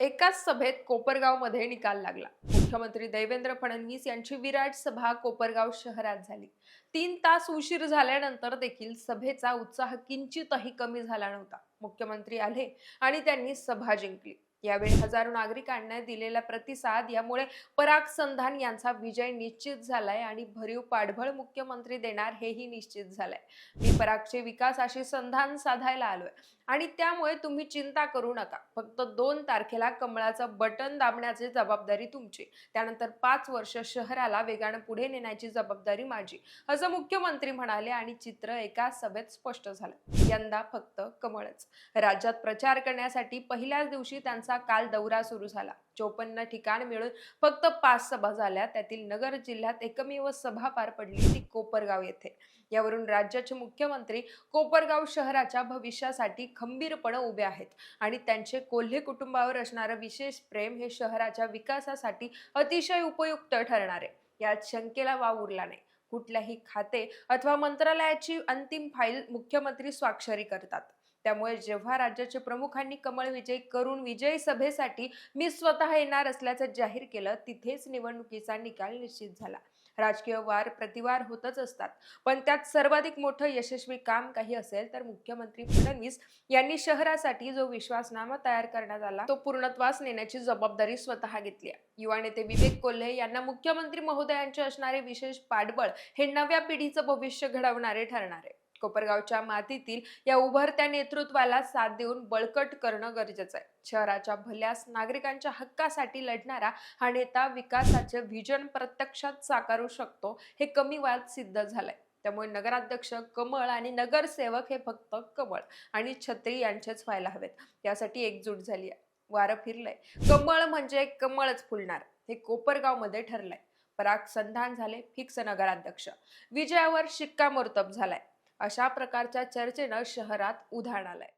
एकाच सभेत कोपरगावमध्ये निकाल लागला. मुख्यमंत्री देवेंद्र फडणवीस यांची विराट सभा कोपरगाव शहरात झाली. तीन तास उशीर झाल्यानंतर देखील सभेचा उत्साह किंचितही कमी झाला नव्हता. मुख्यमंत्री आले आणि त्यांनी सभा जिंकली. यावेळी हजारो नागरिकांना दिलेला प्रतिसाद यामुळे पराग संधान यांचा विजय निश्चित झालाय आणि भरीव पाठबळ मुख्यमंत्री देणार हेही निश्चित झालंय. मी परागचे विकासाशी संधान साधायला आलोय. आणि त्यामुळे तुम्ही चिंता करू नका. फक्त दोन तारखेला कमळाचं बटन दाबण्याची जबाबदारी तुमची. त्यानंतर पाच वर्ष शहराला वेगानं पुढे नेण्याची जबाबदारी माझी. असं मुख्यमंत्री म्हणाले आणि चित्र एका सभेत स्पष्ट झालं. यंदा फक्त कमळच. राज्यात प्रचार करण्यासाठी पहिल्याच दिवशी त्यांचा काल दौरा सुरू झाला. चोपन्न ठिकाण मिळून फक्त पाच सभा झाल्या. त्यातील नगर जिल्ह्यात एकमेव सभा पार पडली ती कोपरगाव येथे. यावरून राज्याचे मुख्यमंत्री कोपरगाव शहराच्या भविष्यासाठी खंबीरपणे उभे आहेत. आणि त्यांचे कोल्हे कुटुंबावर असणारं विशेष प्रेम हे शहराच्या विकासासाठी अतिशय उपयुक्त ठरणार आहे. यात शंकेला वाव उरला नाही. कुठल्याही खाते अथवा मंत्रालयाची अंतिम फाईल मुख्यमंत्री स्वाक्षरी करतात. त्यामुळे जेव्हा राज्याचे प्रमुखांनी कमळ विजय करून विजयी सभेसाठी मी स्वतः येणार असल्याचं जाहीर केलं तिथेच निवडणुकीचा निकाल निश्चित झाला. राजकीय वार प्रतिवार होतच असतात. पण त्यात सर्वाधिक मोठं यशस्वी काम काही असेल तर मुख्यमंत्री फडणवीस यांनी शहरासाठी जो विश्वासनामा तयार करण्यात आला तो पूर्णत्वास नेण्याची जबाबदारी स्वतः घेतली आहे. युवा नेते विवेक कोल्हे यांना मुख्यमंत्री महोदयांचे असणारे विशेष पाठबळ हे नव्या पिढीचं भविष्य घडवणारे ठरणार आहे. कोपरगावच्या मातीतील या उभरत्या नेतृत्वाला साथ देऊन बळकट करणं गरजेचं आहे. शहराच्या भल्यास नागरिकांच्या हक्कासाठी लढणारा हा नेता विकासाचे व्हिजन प्रत्यक्षात साकारू शकतो हे कमी वयात सिद्ध झालंय. त्यामुळे नगराध्यक्ष कमळ आणि नगरसेवक हे फक्त कमळ आणि छत्री यांचेच व्हायला हवेत. यासाठी एकजूट झाली आहे. वारं फिरलंय. कमळ म्हणजे कमळच फुलणार हे कोपरगावमध्ये ठरलंय. पराग संधान झाले फिक्स नगराध्यक्ष. विजयावर शिक्कामोर्तब झालाय. अशा प्रकारच्या चर्चेनं शहरात उधाण आलंय.